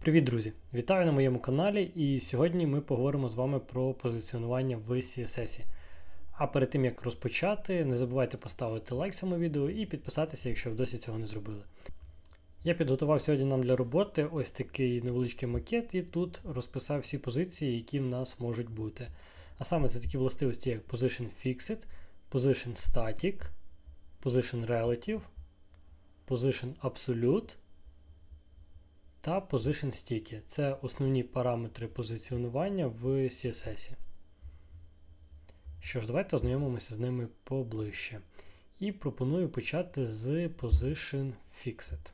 Привіт, друзі! Вітаю на моєму каналі, і сьогодні ми поговоримо з вами про позиціонування в CSS. А перед тим як розпочати, не забувайте поставити лайк цьому відео і підписатися, якщо ви досі цього не зробили. Я підготував сьогодні нам для роботи ось такий невеличкий макет, і тут розписав всі позиції, які в нас можуть бути. А саме це такі властивості, як Position Fixed, Position Static, Position Relative, Position Absolute та Position Sticky. Це основні параметри позиціонування в CSS. Що ж, давайте ознайомимося з ними поближче. І пропоную почати з Position Fixed.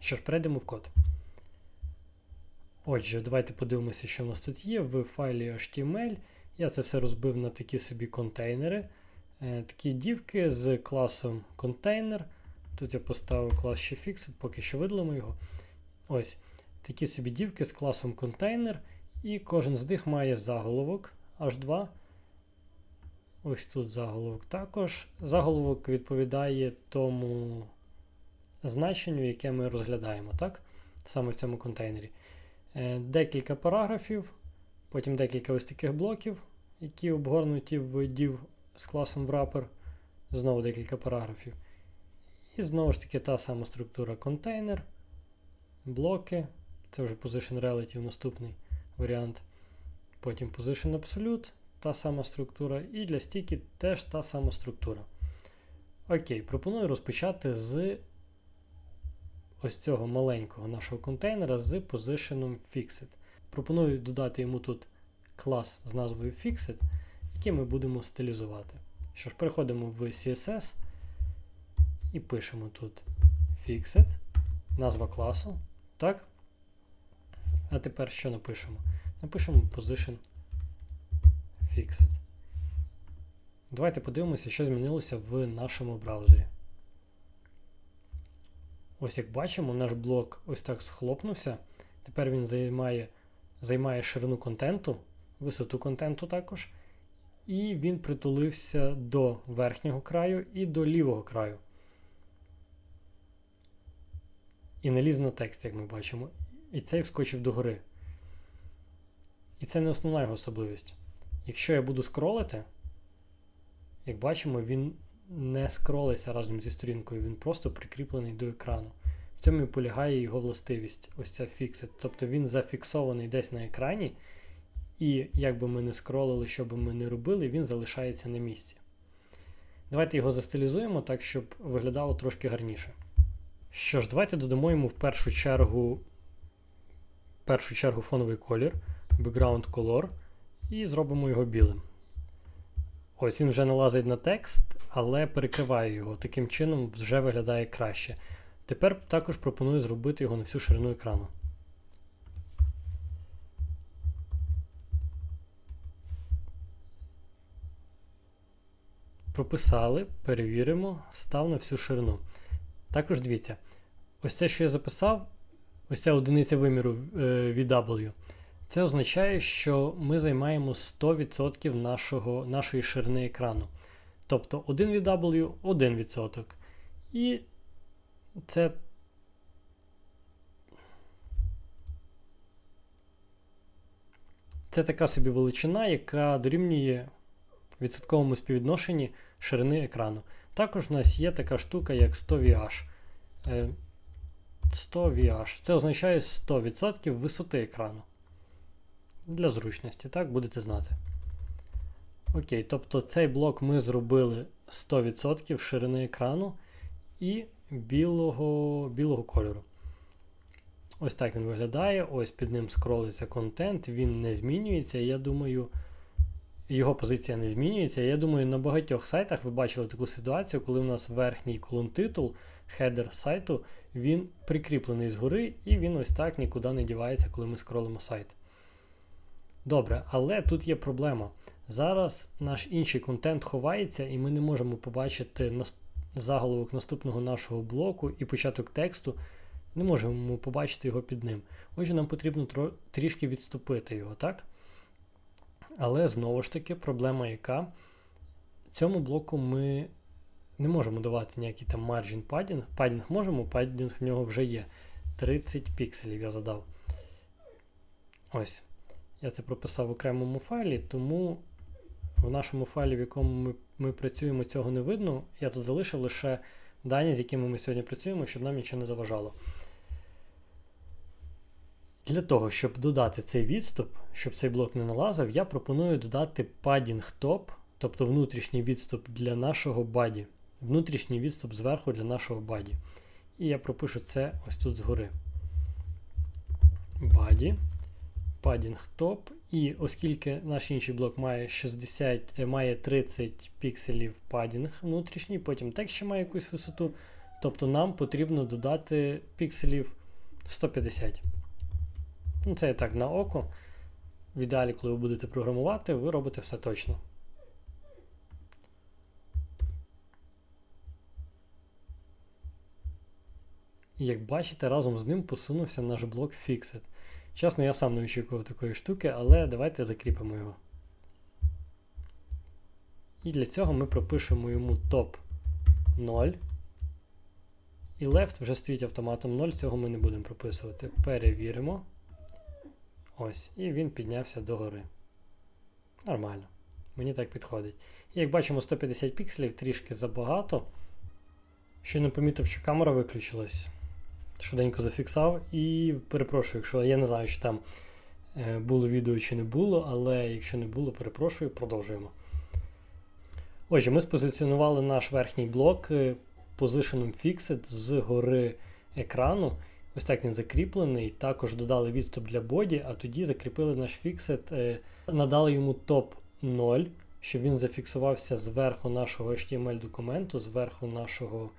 Що ж, перейдемо в код. Отже, давайте подивимося, що в нас тут є. В файлі HTML. Я це все розбив на такі собі контейнери. Е, такі дівки з класом контейнер. Тут я поставив клас ще Fixed, поки що видалимо його. Ось такі собі дівки з класом контейнер. І кожен з них має заголовок H2. Ось тут заголовок також. Заголовок відповідає тому значенню, яке ми розглядаємо, так? саме в цьому контейнері. Е, декілька параграфів, потім декілька ось таких блоків, які обгорнуті в div з класом wrapper. Знову декілька параграфів. І знову ж таки та сама структура контейнер, блоки. Це вже Position Relative наступний варіант. Потім Position Absolute, та сама структура. І для стіки теж та сама структура. Окей, пропоную розпочати з ось цього маленького нашого контейнера з Position Fixed. Пропоную додати йому тут клас з назвою Fixed, який ми будемо стилізувати. Що ж, переходимо в CSS. І пишемо тут Fixed, назва класу. Так. А тепер що напишемо? Напишемо Position Fixed. Давайте подивимося, що змінилося в нашому браузері. Ось як бачимо, наш блок ось так схлопнувся. Тепер він займає займає ширину контенту, висоту контенту також. І він притулився до верхнього краю і до лівого краю. І наліз на текст, як ми бачимо. І цей вскочив догори. І це не основна його особливість. Якщо я буду скролити, як бачимо, він не скролиться разом зі сторінкою, він просто прикріплений до екрану. В цьому і полягає його властивість, ось ця фіксит. Тобто він зафіксований десь на екрані, і як би ми не скролили, що би ми не робили, він залишається на місці. Давайте його застилізуємо так, щоб виглядало трошки гарніше. Що ж, давайте додамо йому в першу чергу в першу чергу фоновий колір, background color, і зробимо його білим. Ось він вже налазить на текст, але перекриває його. Таким чином вже виглядає краще. Тепер також пропоную зробити його на всю ширину екрану. Прописали, перевіримо, став на всю ширину. Також дивіться, ось це, що я записав, ось ця одиниця виміру VW, е, це означає, що ми займаємо 100% нашого, нашої ширини екрану. Тобто 1 VW 1%. І це. Це така собі величина, яка дорівнює відсотковому співвідношенні ширини екрану. Також в нас є така штука, як 100 VH. 100 VH. Це означає 100% висоти екрану. Для зручності, так, будете знати. Окей, тобто цей блок ми зробили 100% ширини екрану і білого білого кольору. Ось так він виглядає. Ось під ним скролиться контент, він не змінюється. Я думаю, його позиція не змінюється. Я думаю, на багатьох сайтах ви бачили таку ситуацію, коли у нас верхній колон титул, хедер сайту, він прикріплений згори, і він ось так нікуди не дівається, коли ми скролимо сайт. Добре, але тут є проблема. Зараз наш інший контент ховається, і ми не можемо побачити заголовок наступного нашого блоку і початок тексту. Не можемо побачити його під ним. Отже, нам потрібно трішки відступити його, так? Але знову ж таки, проблема яка? Цьому блоку ми не можемо давати ніякий там margin padding. Padding можемо, padding в нього вже є. 30 пікселів я задав. Ось. Я це прописав в окремому файлі, тому в нашому файлі, в якому ми, ми працюємо, цього не видно. Я тут залишив лише дані, з якими ми сьогодні працюємо, щоб нам нічого не заважало. Для того, щоб додати цей відступ, щоб цей блок не налазив, я пропоную додати padding top, тобто внутрішній відступ для нашого баді. Внутрішній відступ зверху для нашого баді. І я пропишу це ось тут згори. Body, padding top. І оскільки наш інший блок має 60, е, має 30 пікселів падінг внутрішній, потім текст ще має якусь висоту, тобто нам потрібно додати пікселів 150. Ну, Це так на око. В ідеалі, коли ви будете програмувати, ви робите все точно. І як бачите, разом з ним посунувся наш блок Fixed. Чесно, я сам не очікував такої штуки, але давайте закріпимо його. І для цього ми пропишемо йому топ 0. І left вже стоїть автоматом 0, цього ми не будемо прописувати. Перевіримо. Ось, і він піднявся догори. Нормально. Мені так підходить. І як бачимо, 150 пікселів трішки забагато. Ще не помітив, що камера виключилась. Швиденько зафіксав і перепрошую, якщо я не знаю, чи там е, було відео чи не було, але якщо не було, перепрошую, продовжуємо. Отже, ми спозиціонували наш верхній блок Position Fixed з гори екрану. Ось так він закріплений. Також додали відступ для боді, а тоді закріпили наш Fixed, е, надали йому топ 0, щоб він зафіксувався зверху нашого HTML-документу, зверху нашого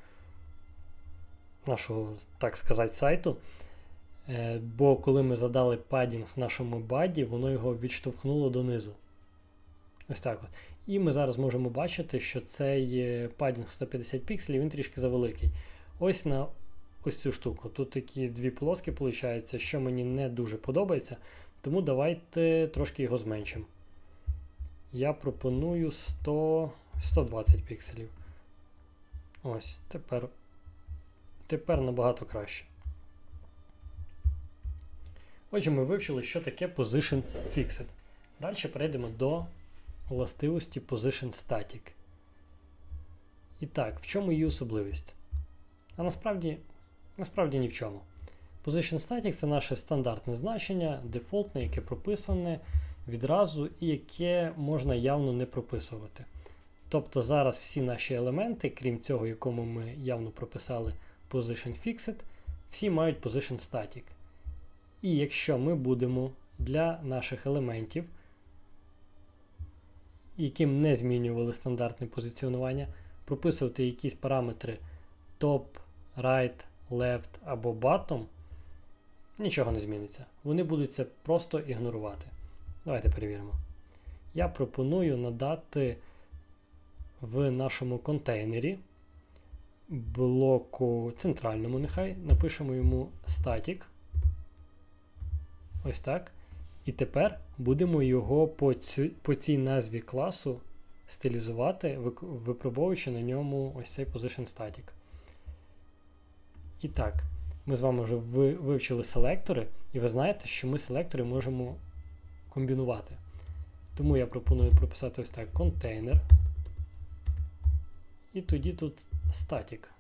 нашого, так сказати, сайту. Е, бо коли ми задали падінг нашому баді, воно його відштовхнуло донизу. Ось так от. І ми зараз можемо бачити, що цей падінг 150 пікселів, він трішки завеликий. Ось на ось цю штуку. Тут такі дві полоски, виходить, що мені не дуже подобається. Тому давайте трошки його зменшимо. Я пропоную 100, 120 пікселів. Ось, тепер Тепер набагато краще. Отже, ми вивчили, що таке Position Fixed. Далі перейдемо до властивості Position Static. І так, в чому її особливість? А насправді, насправді ні в чому. Position Static це наше стандартне значення, дефолтне, яке прописане відразу і яке можна явно не прописувати. Тобто зараз всі наші елементи, крім цього, якому ми явно прописали position fixed, всі мають position static. І якщо ми будемо для наших елементів, яким не змінювали стандартне позиціонування, прописувати якісь параметри top, right, left або bottom, нічого не зміниться. Вони будуть це просто ігнорувати. Давайте перевіримо. Я пропоную надати в нашому контейнері блоку центральному, нехай напишемо йому static. Ось так. І тепер будемо його по, цю, по цій назві класу стилізувати, випробовуючи на ньому ось цей position static. І так, ми з вами вже вивчили селектори, і ви знаєте, що ми селектори можемо комбінувати. Тому я пропоную прописати ось так контейнер. І тоді тут статік.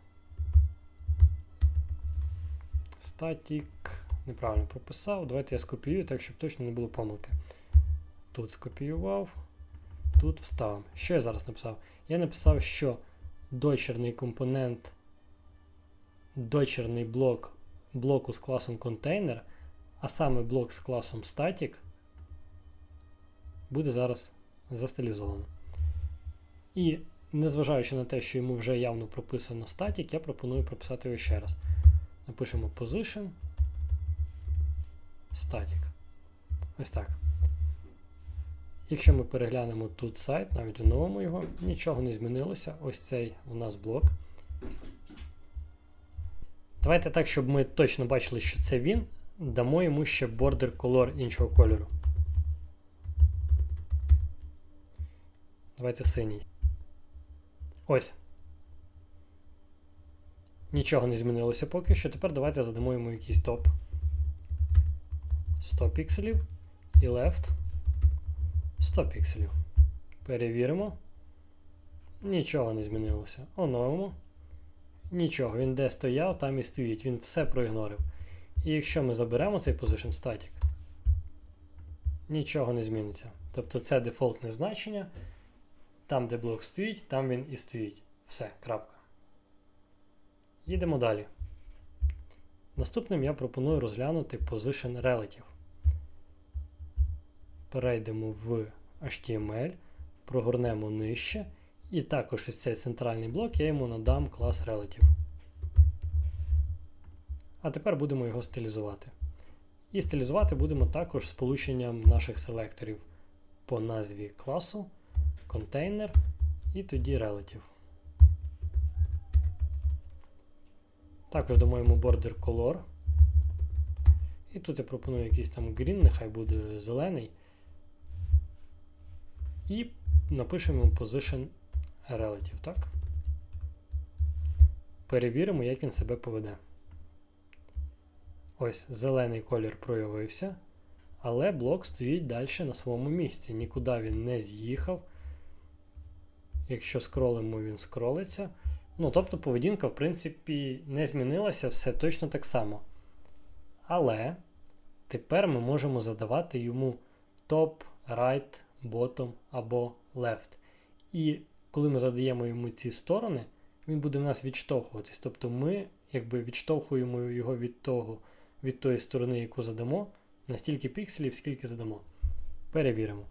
Статік. Неправильно прописав. Давайте я скопіюю, так, щоб точно не було помилки. Тут скопіював, тут вставив. Що я зараз написав? Я написав, що дочерний компонент, дочерний блок блоку з класом контейнер, а саме блок з класом static буде зараз застилізовано. І Незважаючи на те, що йому вже явно прописано static, я пропоную прописати його ще раз. Напишемо position static. Ось так. Якщо ми переглянемо тут сайт, навіть у новому його, нічого не змінилося. Ось цей у нас блок. Давайте так, щоб ми точно бачили, що це він, дамо йому ще border color іншого кольору. Давайте синій. Ось. Нічого не змінилося поки що. Тепер давайте задамо йому якийсь топ. 100 пікселів і left 100 пікселів. Перевіримо. Нічого не змінилося. Оновимо. Нічого, він де стояв, там і стоїть. Він все проігнорив. І якщо ми заберемо цей position static, нічого не зміниться. Тобто це дефолтне значення. Там, де блок стоїть, там він і стоїть. Все, крапка. Їдемо далі. Наступним я пропоную розглянути Position Relative. Перейдемо в HTML, прогорнемо нижче, і також ось цей центральний блок я йому надам клас Relative. А тепер будемо його стилізувати. І стилізувати будемо також сполученням наших селекторів по назві класу, контейнер і тоді Relative. Також дамо йому border color. І тут я пропоную якийсь там green, нехай буде зелений. І напишемо position relative, так? Перевіримо, як він себе поведе. Ось зелений колір проявився, але блок стоїть далі на своєму місці. Нікуди він не з'їхав. Якщо скролимо, він скролиться. Ну, тобто поведінка, в принципі, не змінилася, все точно так само. Але тепер ми можемо задавати йому top, right, bottom або left. І коли ми задаємо йому ці сторони, він буде в нас відштовхуватись. Тобто ми якби відштовхуємо його від того, від тої сторони, яку задамо, на стільки пікселів, скільки задамо. Перевіримо.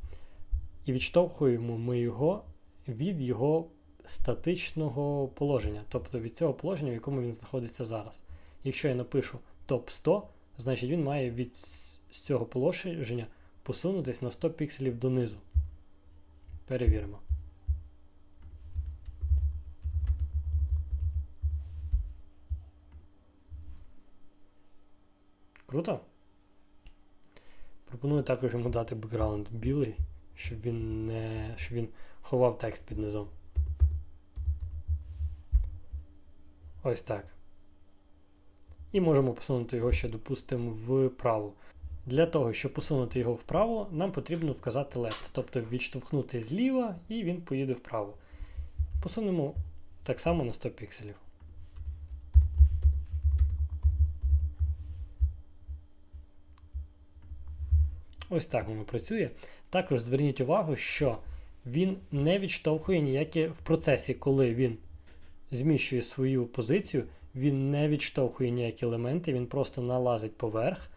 І відштовхуємо ми його від його статичного положення, тобто від цього положення, в якому він знаходиться зараз. Якщо я напишу топ 100, значить він має від з цього положення посунутись на 100 пікселів донизу. Перевіримо. Круто? Пропоную також йому дати бекграунд білий, щоб він не щоб він ховав текст під низом. Ось так. І можемо посунути його ще, допустимо, вправо. Для того, щоб посунути його вправо, нам потрібно вказати left, тобто відштовхнути зліва і він поїде вправо. Посунемо так само на 100 пікселів. Ось так воно працює. Також зверніть увагу, що він не відштовхує ніякі в процесі, коли він зміщує свою позицію, він не відштовхує ніякі елементи, він просто налазить поверх,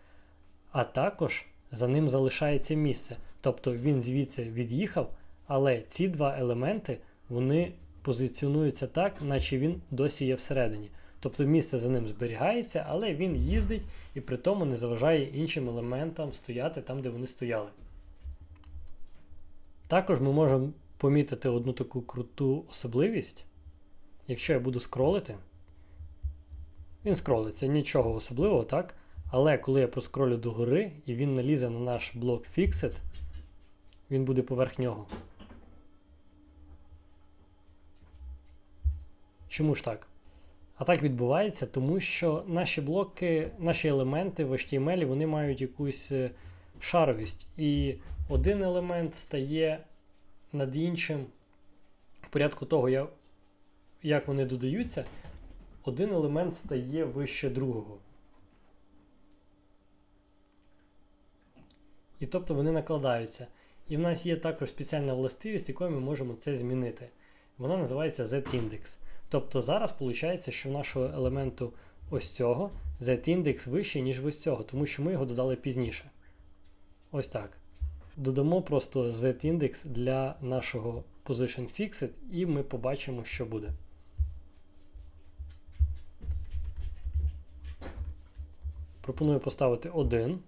а також за ним залишається місце. Тобто він звідси від'їхав, але ці два елементи вони позиціонуються так, наче він досі є всередині. Тобто місце за ним зберігається, але він їздить і при тому не заважає іншим елементам стояти там, де вони стояли. Також ми можемо помітити одну таку круту особливість. Якщо я буду скролити, він скролиться, нічого особливого, так? Але коли я проскролю догори і він налізе на наш блок Fixed, він буде поверх нього. Чому ж так? А так відбувається, тому що наші блоки, наші елементи в HTML вони мають якусь е, шаровість. І один елемент стає над іншим в порядку того, як вони додаються, один елемент стає вище другого. І тобто вони накладаються. І в нас є також спеціальна властивість, якою ми можемо це змінити. Вона називається Z-індекс. Тобто зараз виходить, що в нашого елементу ось цього Z-індекс вищий, ніж ось цього, тому що ми його додали пізніше. Ось так. Додамо просто Z-індекс для нашого Position Fixed, і ми побачимо, що буде. Пропоную поставити 1.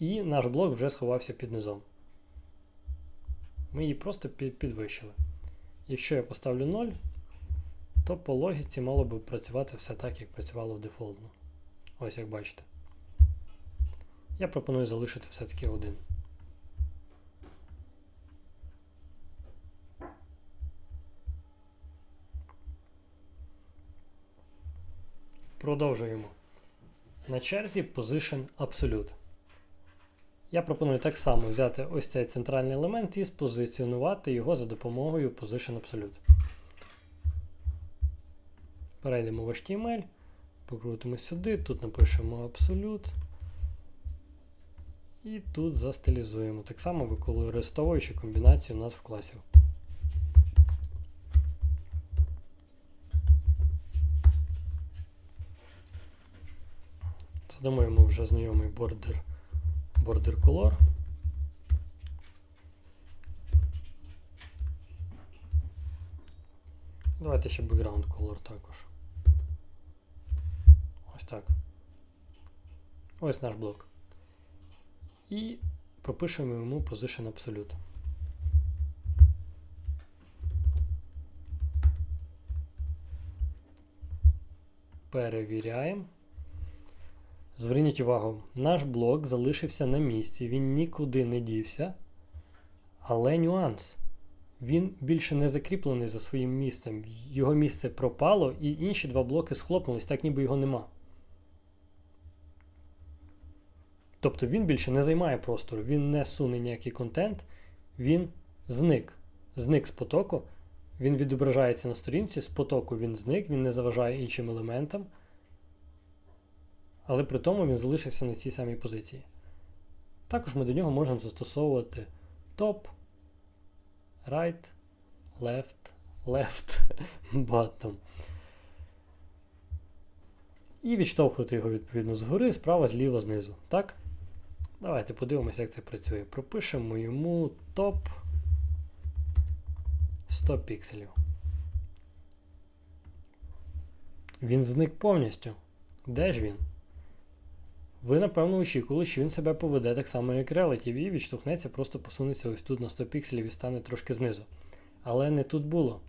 І наш блок вже сховався під низом. Ми її просто підвищили. Якщо я поставлю 0, то по логіці мало би працювати все так, як працювало в дефолтно. Ось як бачите. Я пропоную залишити все-таки 1. Продовжуємо. На черзі Position Absolute. Я пропоную так само взяти ось цей центральний елемент і спозиціонувати його за допомогою Position Absolute. Перейдемо в HTML, покрутимо сюди, тут напишемо Absolute. І тут застилізуємо. Так само використовуючи комбінацію назв класів. Задамо йому вже знайомий border, border color. Давайте ще background color також. Ось так. Ось наш блок. І пропишемо йому position absolute. Перевіряємо. Зверніть увагу, наш блок залишився на місці, він нікуди не дівся. Але нюанс. Він більше не закріплений за своїм місцем. Його місце пропало, і інші два блоки схлопнулись, так ніби його нема. Тобто він більше не займає простору, він не суне ніякий контент, він зник. Зник з потоку, він відображається на сторінці, з потоку він зник, він не заважає іншим елементам. Але при тому він залишився на цій самій позиції. Також ми до нього можемо застосовувати top, right, left, left, bottom. І відштовхувати його відповідно згори, справа, зліва, знизу. Так? Давайте подивимося, як це працює. Пропишемо йому топ 100 пікселів. Він зник повністю. Де ж він? Ви, напевно, очікували, що він себе поведе так само, як Relative, і відштовхнеться, просто посунеться ось тут на 100 пікселів і стане трошки знизу. Але не тут було.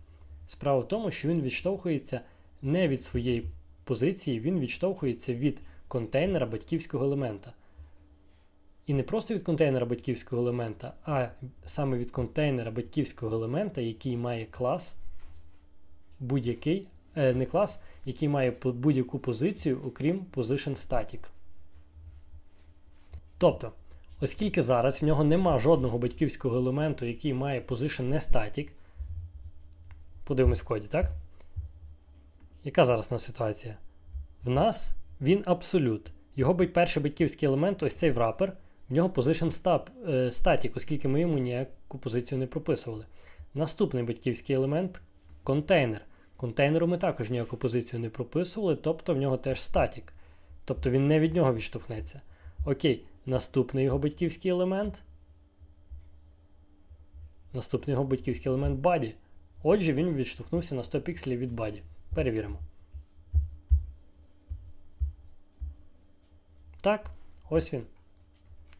Справа в тому, що він відштовхується не від своєї позиції, він відштовхується від контейнера батьківського елемента. І не просто від контейнера батьківського елемента, а саме від контейнера батьківського елемента, який має клас будь-який, е, не клас, який має будь-яку позицію, окрім position static. Тобто, оскільки зараз в нього нема жодного батьківського елементу, який має position не static, подивимось в коді, так? Яка зараз у нас ситуація? В нас він абсолют. Його перший батьківський елемент ось цей врапер, в нього position static, оскільки ми йому ніяку позицію не прописували. Наступний батьківський елемент контейнер. Контейнеру ми також ніяку позицію не прописували, тобто в нього теж статік. Тобто він не від нього відштовхнеться. Окей, наступний його батьківський елемент. Наступний його батьківський елемент body. Отже, він відштовхнувся на 100 пікселів від body. Перевіримо. Так, ось він.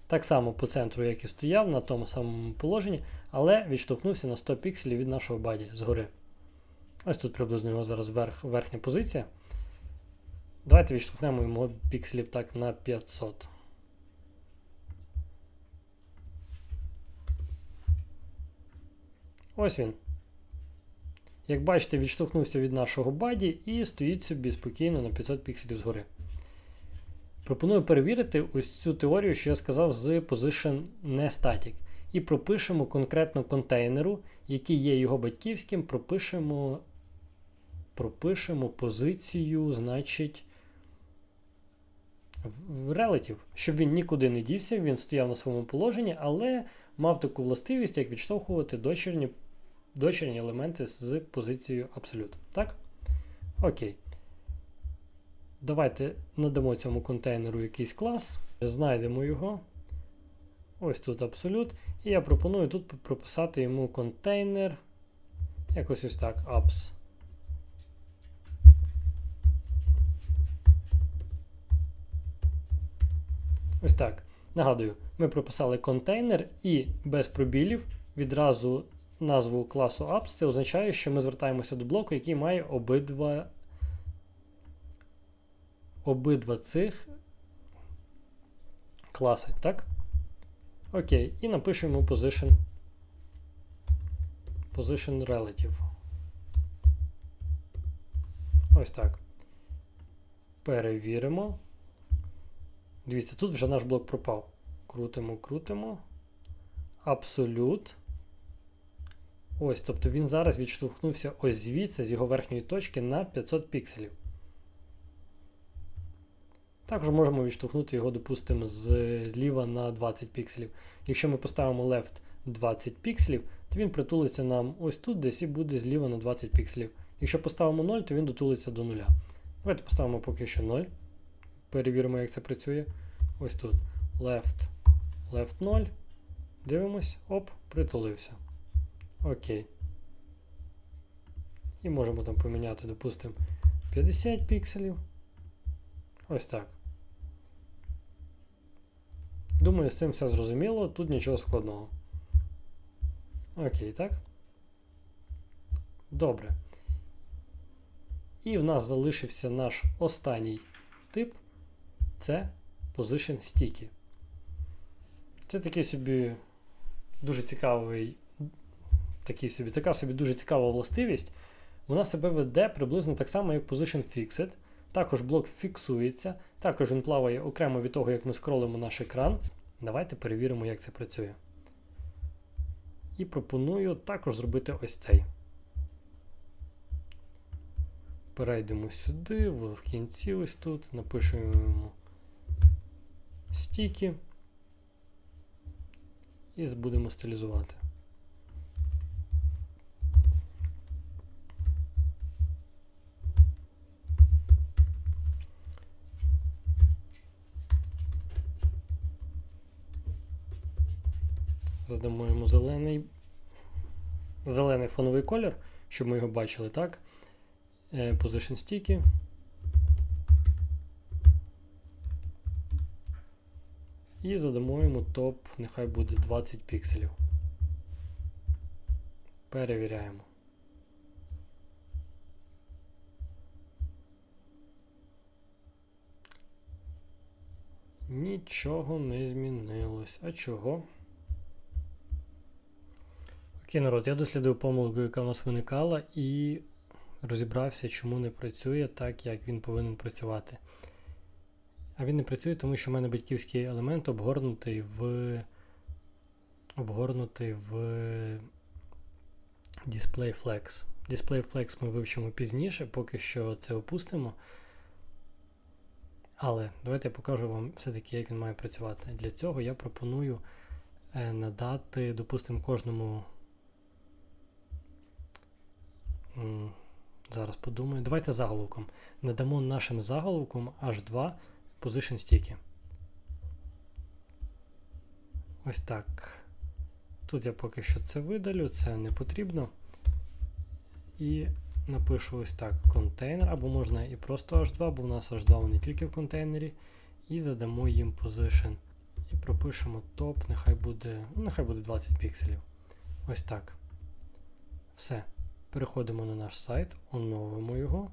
Так само по центру, як і стояв, на тому самому положенні, але відштовхнувся на 100 пікселів від нашого баді згори. Ось тут приблизно його зараз верх, верхня позиція. Давайте відштовхнемо його пікселів так на 500. Ось він. Як бачите, відштовхнувся від нашого баді і стоїть собі спокійно на 500 пікселів згори. Пропоную перевірити ось цю теорію, що я сказав з position не static. І пропишемо конкретно контейнеру, який є його батьківським, пропишемо пропишемо позицію, значить, в relative, щоб він нікуди не дівся, він стояв на своєму положенні, але мав таку властивість, як відштовхувати дочірні дочірні елементи з позицією абсолют. Так? Окей. Давайте надамо цьому контейнеру якийсь клас, знайдемо його. Ось тут абсолют. І я пропоную тут прописати йому контейнер. Якось ось так, apps. Ось так. Нагадую, ми прописали контейнер і без пробілів відразу назву класу apps. Це означає, що ми звертаємося до блоку, який має обидва обидва цих класи, так? Окей, і напишемо position position relative. Ось так. Перевіримо. Дивіться, тут вже наш блок пропав. Крутимо, крутимо. Абсолют. Ось, тобто він зараз відштовхнувся ось звідси з його верхньої точки на 500 пікселів. Також можемо відштовхнути його, допустимо, зліва на 20 пікселів. Якщо ми поставимо left 20 пікселів, то він притулиться нам ось тут десь і буде зліва на 20 пікселів. Якщо поставимо 0, то він дотулиться до 0. Давайте поставимо поки що 0. Перевіримо, як це працює. Ось тут. Left, left 0. Дивимось, оп, притулився. Окей. І можемо там поміняти, допустимо, 50 пікселів. Ось так. Думаю, з цим все зрозуміло, тут нічого складного. Окей, так? Добре. І в нас залишився наш останній тип це Position Sticky. Це такий собі дуже цікавий, такий собі, така собі дуже цікава властивість. Вона себе веде приблизно так само, як Position Fixed. Також блок фіксується, також він плаває окремо від того, як ми скролимо наш екран. Давайте перевіримо, як це працює. І пропоную також зробити ось цей. Перейдемо сюди, в кінці ось тут, напишемо стіки і будемо стилізувати. Задамо йому зелений зелений фоновий колір, щоб ми його бачили, так? Е, position sticky. І задамо йому топ, нехай буде 20 пікселів. Перевіряємо. Нічого не змінилось. А чого? Окей, народ, я дослідив помилку, яка в нас виникала, і розібрався, чому не працює так, як він повинен працювати. А він не працює, тому що в мене батьківський елемент обгорнутий в обгорнутий в Display Flex. Display Flex ми вивчимо пізніше, поки що це опустимо. Але давайте я покажу вам все-таки, як він має працювати. Для цього я пропоную е, надати, допустимо, кожному. Зараз подумаю. Давайте заголовком. Надамо нашим заголовком H2 Position Sticky. Ось так. Тут я поки що це видалю, це не потрібно. І напишу ось так контейнер, або можна і просто H2, бо в нас H2 вони тільки в контейнері. І задамо їм position. І пропишемо топ, нехай буде, ну, нехай буде 20 пікселів. Ось так. Все. Переходимо на наш сайт, оновимо його.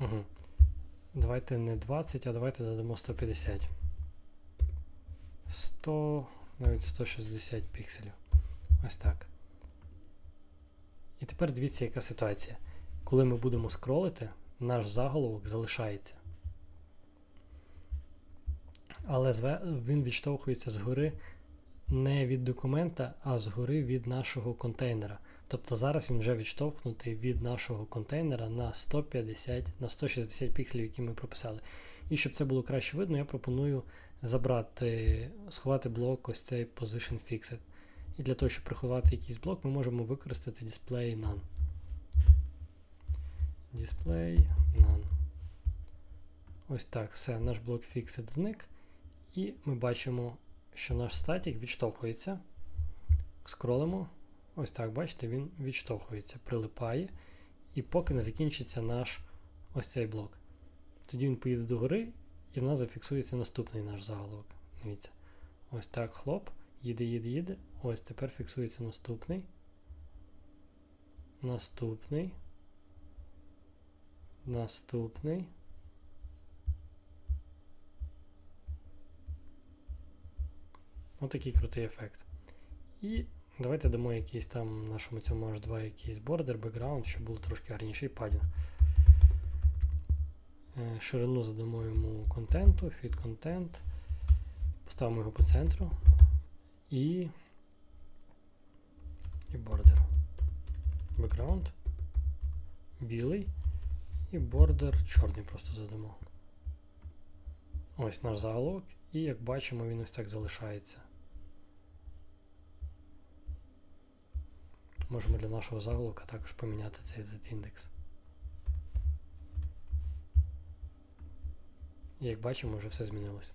Угу. Давайте не 20, а давайте задамо 150. 100, навіть 160 пікселів. Ось так. І тепер дивіться, яка ситуація. Коли ми будемо скролити, наш заголовок залишається. Але він відштовхується згори не від документа, а згори від нашого контейнера. Тобто зараз він вже відштовхнутий від нашого контейнера на 150, на 160 пікселів, які ми прописали. І щоб це було краще видно, я пропоную забрати, сховати блок ось цей Position Fixed. І для того, щоб приховати якийсь блок, ми можемо використати Display None. Display None. Ось так, все, наш блок Fixed зник. І ми бачимо, що наш статік відштовхується. Скролимо. Ось так, бачите, він відштовхується, прилипає, і поки не закінчиться наш ось цей блок. Тоді він поїде догори, і в нас зафіксується наступний наш заголовок. Дивіться. Ось так хлоп, їде, їде, їде. Ось тепер фіксується наступний. Наступний. Наступний. Отакий крутий ефект. І Давайте дамо якийсь там нашому цьому H2 якийсь бордер, бекграунд, щоб було трошки гарніший падінг. Е, Ширину задамо йому контенту, fit контент. Поставимо його по центру. І. І бордер. Бекграунд. Білий. І бордер чорний просто задамо. Ось наш заголовок. І як бачимо, він ось так залишається. Можемо для нашого заголовка також поміняти цей z-індекс. І як бачимо, вже все змінилось.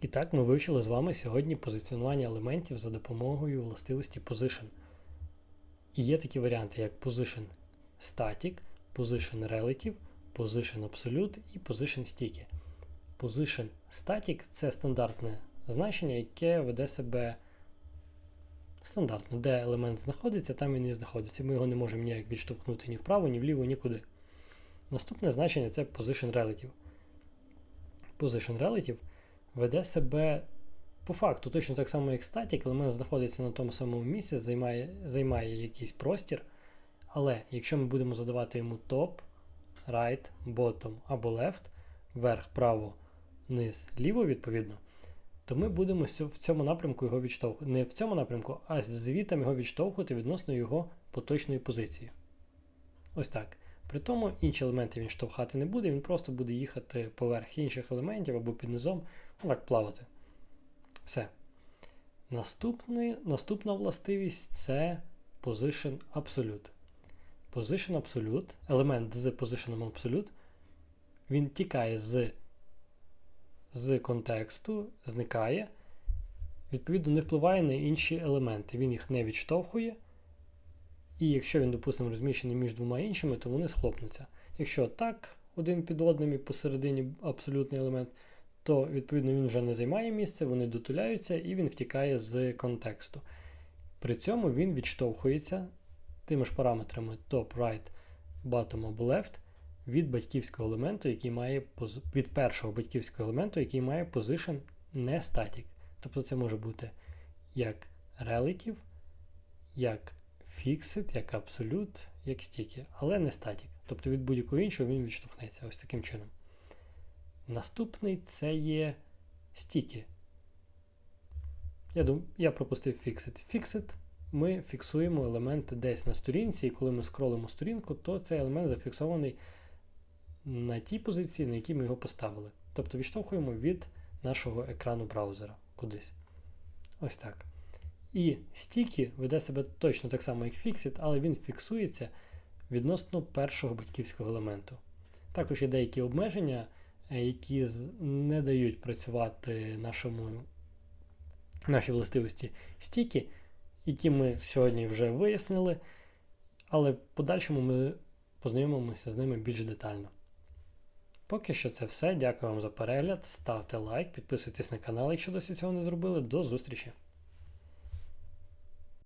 І так, ми вивчили з вами сьогодні позиціонування елементів за допомогою властивості Position. І є такі варіанти, як Position Static, Position Relative, Position Absolute і Position Sticky. Position Static це стандартне значення, яке веде себе стандартно, де елемент знаходиться, там він і знаходиться. Ми його не можемо ніяк відштовхнути ні вправо, ні вліво, нікуди. Наступне значення це Position Relative. Position Relative веде себе по факту точно так само, як статік, елемент знаходиться на тому самому місці, займає, займає якийсь простір. Але якщо ми будемо задавати йому топ, right, bottom або left, вверх, право, низ, ліво, відповідно, то ми будемо в цьому напрямку його відштовхувати. Не в цьому напрямку, а звітом його відштовхувати відносно його поточної позиції. Ось так. При тому інші елементи він штовхати не буде, він просто буде їхати поверх інших елементів або під низом, так плавати. Все. Наступний, Наступна властивість це Position Absolute. Position Absolute, елемент з Position Absolute, він тікає з з контексту, зникає, відповідно, не впливає на інші елементи. Він їх не відштовхує. І якщо він, допустимо, розміщений між двома іншими, то вони схлопнуться. Якщо так, один під одним і посередині абсолютний елемент, то відповідно він вже не займає місце, вони дотуляються і він втікає з контексту. При цьому він відштовхується тими ж параметрами top, right, bottom або left від батьківського елементу, який має від першого батьківського елементу, який має position не static. Тобто це може бути як relative, як fixed, як absolute, як sticky, але не static. Тобто від будь-якого іншого він відштовхнеться ось таким чином. Наступний це є sticky. Я дум, я пропустив fixed. Fixed ми фіксуємо елемент десь на сторінці, і коли ми скролимо сторінку, то цей елемент зафіксований на тій позиції, на якій ми його поставили. Тобто відштовхуємо від нашого екрану браузера кудись. Ось так. І стікі веде себе точно так само, як Fixit, але він фіксується відносно першого батьківського елементу. Також є деякі обмеження, які не дають працювати нашому, нашій властивості стіки, які ми сьогодні вже вияснили, але в подальшому ми познайомимося з ними більш детально. Поки що це все. Дякую вам за перегляд. Ставте лайк, підписуйтесь на канал, якщо досі цього не зробили. До зустрічі!